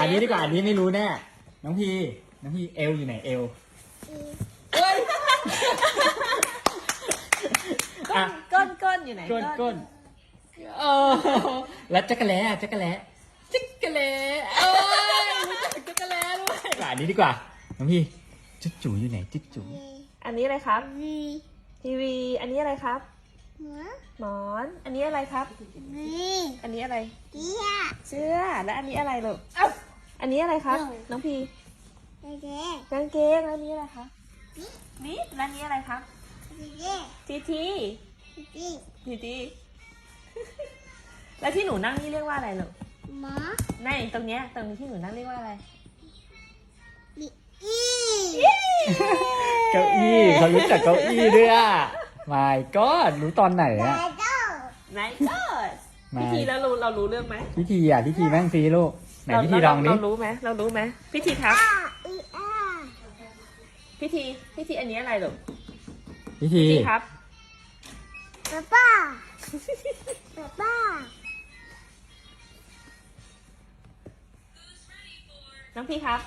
อันนี้ดีกว่าอันนี้ไม่รู้แน่ น้องพีน้องพีเอลอยู่ไหนเอลก้อะนก้นก้นอยู่ไหนก้นก้นเออแล้วจักรแล้อะจักรแล้จักรแล้เอ้ยรู้จักจักรแล้ด้วยอะอันนี้ดีกว่า น้องพีจุ๊จูอยู่ไหนจุ๊จูอันนี้อะไรครับวีทีวี อันนี้อะไรครับหัวหมอน อันนี้อะไรครับวีอันนี้อะไรเกียเสื้อ และอันนี้อะไรลูกเอ้า อันนี้อะไรครับน้องพีเด็กกางเกงแล้วอันนี้อะไรคะนี่แล้วอันนี้อะไรครับเด็กทีทีเด็กทีทีแล้วที่หนูนั่งนี่เรียกว่าอะไรลูกหมอในตรงเนี้ยตรงนี้ที่หนูนั่งเรียกว่าอะไรบีอีเก้าอี้เขารู้จักเก้าอี้ด้วยอะ my god รู้ตอนไหนแล้อะวก็ไหนก็ไม่พิธีแล้วรู้เรารู้เรื่องไหมพิธีอะพิธีแม่งซีลูก ไหนเราพิธีลองดิเรารู้ไหมเรารู้ไหมพิธีครับอ้าอีอาพิธีพิธีอันนี้อะไรลูกพิธี พิธีครับป้าป้าป้าป้าน้องพี่ครับ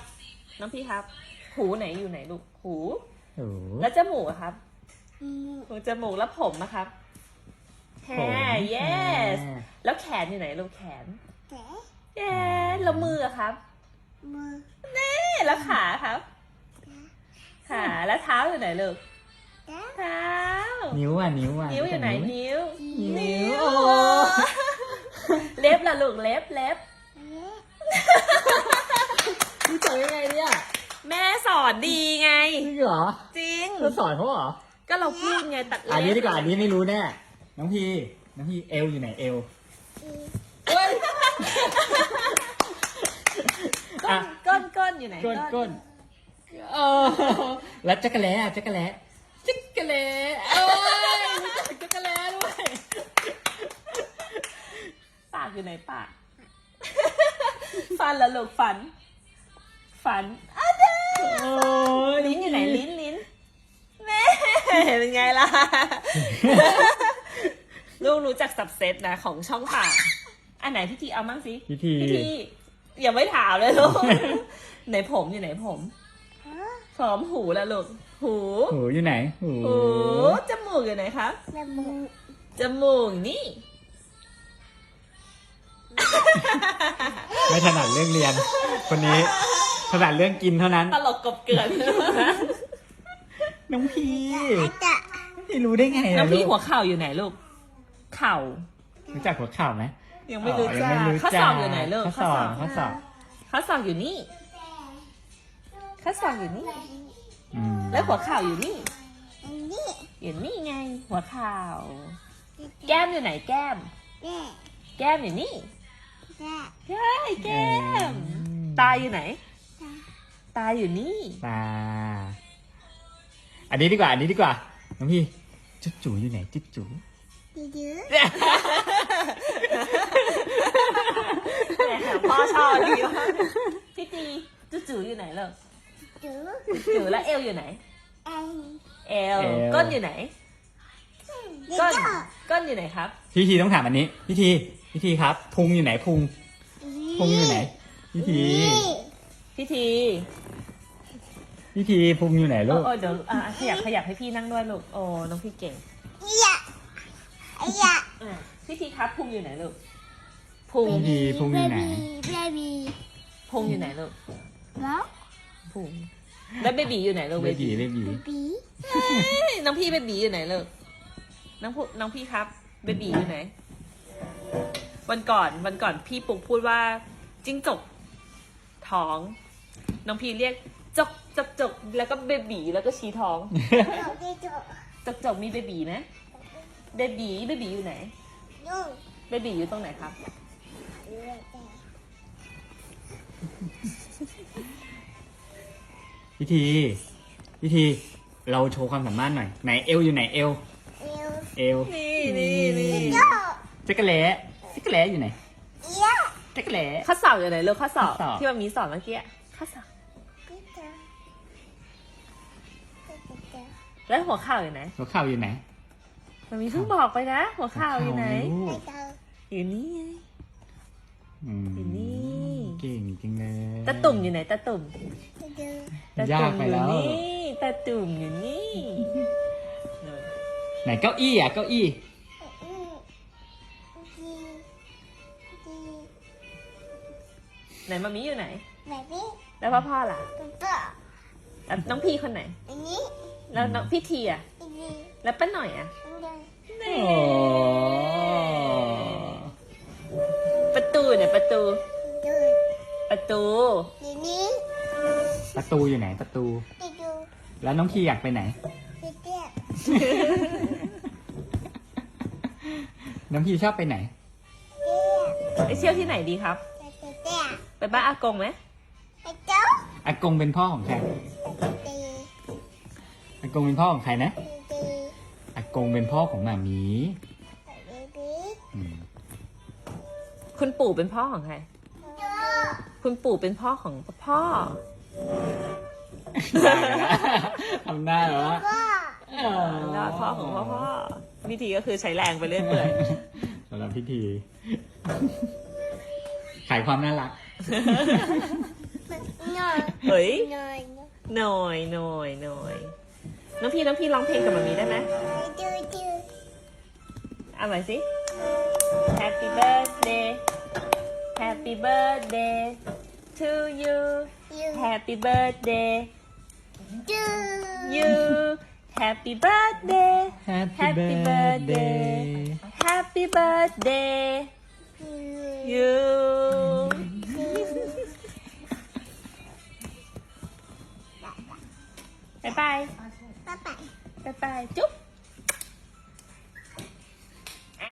น้องพี่ครับ หูไหนอยู่ไหนลูก หูโอ้โหแล้วจมูกอะครับหมูหูจมูกแล้วผมนะครับแฮผม yes อ่าแล้วแขนอยู่ไหนลูกแขน แกะ yes แล้วมืออะครับ มือเน่แล้วขาครับ ขาแล้วเท้าอยู่ไหนลูกแกะเท้า นิ้วอะนิ้วอะนิ้วอยู่ไหนรู้จักนิ้ว นิ้วโอ้โหเล็บล่ะลูกเล็บเล็บเล็กรู้จักยังไงเนี่ย แม่สอนดีไง จริงเหรอ จริงเธอสอนเขาเหรอ ก็เราพูดไงตัดเล็บอันนี้ดีกว่าอันนี้ไม่รู้แน่ น้องพี น้องพีเอลอยู่ไหนเอลอี ก้อะ นก้นก้นอยู่ไหนก้นก้นเออแล้วจักรแล้อะจักรแล้จักรแล้เอ้ยรู้จักจักรแล้ด้วยปากอยู่ไหนปาก ฟันละลูกฟัน ฟันอะเด้โอ้ยลิ้นอยู่ไหนลิ้นลิ้นแม่เป็นไงล่ะ ลูกรู้จักสับเซตนะของช่องปาก อันไหนพี่ทีเอามั่งสิพิธีพี่ทีอย่าไม่ถามเลยลูก ไหนผมอยู่ไหนผมฮะผมหูละลูก หู หูอยู่ไหน หูหูจมูกอยู่ไหนครับ จมูกจมูกนี่ ไม่ถนัดเรื่องเรียน คนนี้ถนัดเรื่องกินเท่านั้น ตลกกบเกลือนน้องพีอาจจะพี่รู้ได้ไงะน้องพี่ลูกหัวเข่าอยู่ไหนลูก เข่า รู้จักหัวเข่าไหม ยังไม่รู้อ๋อจักยังไม่รู้ข้อจัสอบอยู่ไหนลูกข้อสอบข้อสอบข้อสอบอยู่นี่ข้อสอบอยู่นี่อืมแล้วหัวเข่าอยู่นี่อันนี้อยู่นี่ไง หัวเข่าแก้มอยู่ไหนแก้ม แกะแก้มอยู่นี่แกะใช่แก้ม ตาอยู่ไหน ตาอยู่นี่ ตา อันนี้ดีกว่า อันนี้ดีกว่าน้องพี่จุ๊จูอยู่ไหนจุ๊จูดื้อแหม พ่อชอบดีมากพี่ตีจุ๋ๆอยู่ไหนลูกดื้อจุ๋แล้วเอวอยู่ไหนเอ็นเอวก้นอยู่ไหนเด็ก้นกก้นอยู่ไหนครับ พี่ทีต้องถามอันนี้ พี่ทีพี่ทีครับพุงอยู่ไหนพุงพุงอยู่ไหน พี่ทีพี่ทีพี่ทีพุงอยู่ไหนโอ้ลูก โอ้เดี๋ยวอะขยับขยับให้พี่นั่งด้วยลูก โอ้ น้องพี่เก่งอยะอยะอะ พี่ทีครับพุงอยู่ไหนลูกพุงพี่ทีพุงอยู่ไหน เบบีพุงอยู่ไหนลูกแล้วพุงแล้วเบบีอยู่ไหนลูกเบบีเบบีเบบีเฮ้ยน้องพี่เบบีอยู่ไหนลูกน้องพูน้องพี่ครับเบบีอยู่ไหน วันก่อนวันก่อนพี่ปุกพูดว่าจิ้งจกท้อง น้องพี่เรียกจกจกจกแล้วก็เบบีแล้วก็ชี้ท้องเราได้จบจกจกมีเบบีไหมเบบีเบบีอยู่ไหน นุ่งเบบีอยู่ตรงไหนครับ เลือดแดงพี่ทีพี่ทีเราโชว์ความสามารถหน่อย ไหนเอวอยู่ไหนเอวเอวเอวนี่นี่นี่โยจักรแล้จักรแล้อยู่ไหนเอียะจักรแล้ ข้อสอบอยู่ไหนลูกข้อสอบข้อสอบ ที่มันมีสอนเมื่อกี้ข้อสอบพี่เจ้าเจ้าแล้วหัวเข่าอยู่ไหนหัวเข่าอยู่ไหน มันมีเพิ่งบอกไปนะ หัวเข่าอยู่ไหนม่รู้เจ้าอยู่นี่ไง อืมอยู่นี่ เก่งจริงเลยตาตุ่มอยู่ไหนตาตุ่มดูตายาตุ่กมไปอยู่แล้วนี่ตาตุ่มอยู่นี่ไหนเก้าอี้อะเก้าอี้ อืมดีดีไหนมามีอยู่ไหน แบบนี้แล้วพ่อพ่อล่ะปุ๊บปุ๊บแล้วน้องพี่คนไหน อันนี้แล้วน้องพี่ทีอะอันนี้แล้วป้าหน่อยอะอันนี้นี่โอ้ ประตูเนี่ยประตู ดูประตู ดีนี้ประตูอยู่ไหนประตู ดีดูแล้วน้องพีอยากไปไหน ดีเตี้ยน้องพีชอบไปไหน เตี้ยไปเที่ยวที่ไหนดีครับเตี้ยไปบ้านอากงไหมไอ้เจ้าอากงเป็นพ่อของใคร ดีอากงเป็นพ่อของใครนะ ดี อากงเป็นพ่อของหมามีดีดีอืมคุณปู่เป็นพ่อของใครดูคุณปู่เป็นพ่อของพ่อได้แล้วทำได้เหรอก็แล้วพ่อของพ่อพ่อวิธีก็คือใช้แรงไปเรื่อยเปื่อยสำหรับพิธีขายความน่ารัก หน่อย เฮ้ย หน่อย หน่อยหน่อยหน่อย น้องพี่น้องพี่ร้องเพลงกับมามีได้ไหมดูดูเอะหน่อยสิ Happy birthday Happy birthday to you ยู Happy birthday ดู you Happy birthday Happy Happy birthday Happy birthday ยู you บ๊า